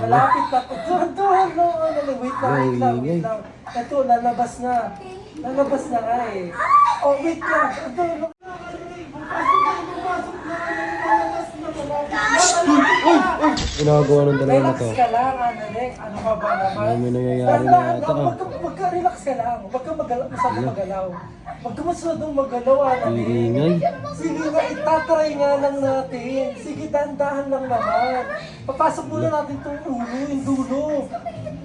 Malapit na po. Doon, doon, no, wait lang, wait lang, wait lang. Ito, lalabas na. Lalabas na nga eh. Oh, wait lang. No. Ginagawa ng dalawa na Relax to. ka lang, ano. Ano ka ba naman? Ano may nangyayari na lang. ah. Ka, relax ka lang. Wag ka magalaw, masyadong magalaw. Wag ka masyadong magalaw, ano, Ang ingay. Sige nga, itatry nga lang natin. Sige, dahan-dahan lang naman. Papasok muna natin itong ulo, yung dulo.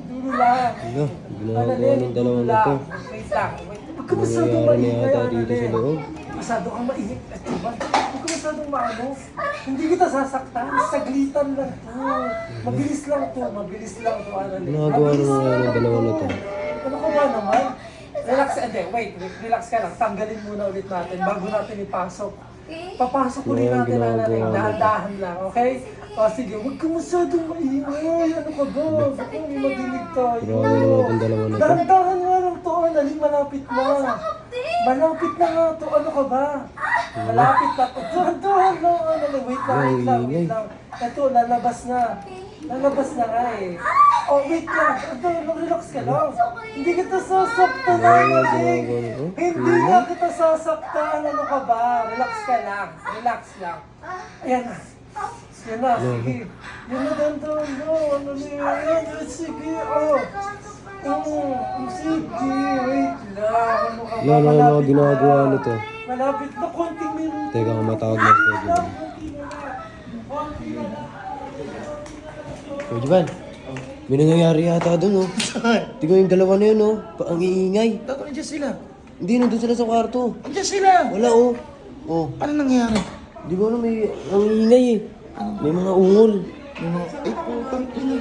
Dulo lang. Ano, Ano, ginagawa Nick? ng dalawa Dulo na to. lang. Wait lang. Wait. Huwag ka masyadong Nangyayari na maingay, yata dito sa Nick. loob. Masyado kang maingay. At diba? Huwag ka masyadong maano. Hindi kita sasaktan. Saglitan lang to. Mabilis lang to. Mabilis lang to. Ano, Nick. Ginagawa Mabilis ng lang. dalawa na to. Ano ka ba naman? Relax, hindi, wait, relax ka lang. Tanggalin muna ulit natin bago natin ipasok. Papasok ulit natin na natin, dahan-dahan lang, okay? O sige, huwag ka masyadong maingay. Ano ka ba? Baka may madinig tayo. Grabe naman itong dalawa na to. Dahan-dahan nga lang to, Annalyn, malapit na. Malapit na nga to, ano ka ba? Malapit na to. Dahan-dahan lang, Annalyn. Wait lang, wait lang, wait lang. Ito, lalabas na. Lalabas na nga eh. Oh, wait lang. Ito, relax ka lang. Hindi kita sasaktan, Annalyn. Hindi nga kita sasaktan. Ano ka ba? Relax ka lang. Relax lang. Ayan na. Yan na, sige. Yan na, dandan na. Ano na yan? Sige, oh. Mm, sige, wait lang. Ano ka ba? Yan, ano mga Malapit ginagawa na. nito. Malapit na, konting minuto. Teka, matawag na Kuya Juban. Na na. Kuya Juban, may nangyayari yata doon, oh. Tingnan yung dalawa na yun, oh. Pa- Ang iingay. Bago nandiyan sila. Hindi, nandun sila sa kwarto. Nandiyan sila. Wala, oh. Oh, Ano nangyari? di ba na may ang iingay, eh. May mga ungol. Yung mga... Ay, putang ina.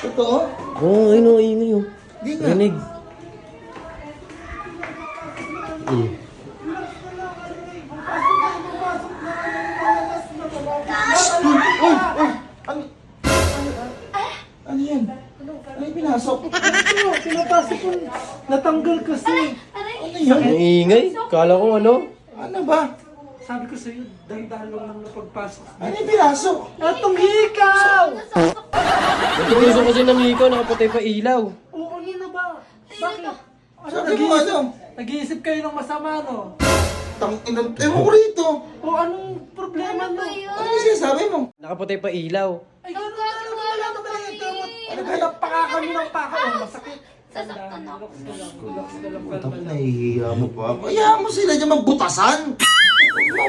Totoo? Oo, oh, ayun, oh, iingay, oh. Di nga. Rinig. Mm. Yan? Ano pinasok? Ito, pinapasok ko. Natanggal kasi. Ano yan? Ang iingay? Kala ko ano? Ano ba? Sabi ko sa'yo, dahan-dahan lang lang na pagpasok. Ano yung pinasok? Atong hikaw! Itutusok kasi ng ikaw, nakapatay pa ilaw. Oo, ano na ba? Bakit? Ano, Sabi mo ano? Nag-iisip kayo ng masama, no? Tangina. Ewan ko rito. O anong problema, no? Ano yung sinasabi mo? Nakapatay pa ilaw. Ay, gano'n ka lang, wala naman ang gamot. Naghanap pa nga kami ng paka. Oh, masakit. Sasaktan ako. Ka ka Tapos nahihiya mo pa. Hayaan mo sila dyan magbutasan.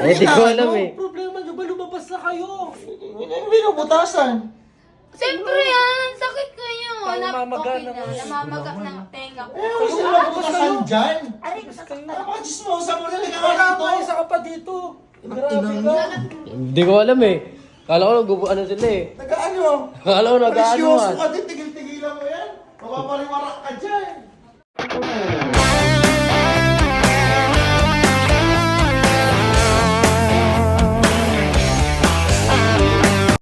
Eh, di ko alam eh. Problema nyo ba? Lumabas na kayo. Ano yung binubutasan? Siyempre yan, sakit ko yun. Parang Nap- mamaga okay na, naman. namamagak ng tenga ko. Eh, sila magbutasan dyan. Aray, Ano ba, chismosa mo na ka, isa ka pa dito. Grabe ka. Hindi ko alam eh. Kala ko ano sila eh mo. Akala ko nag-ano Presyoso ah. ka din, tigil-tigilan mo yan. Mapapaliwarak ka dyan.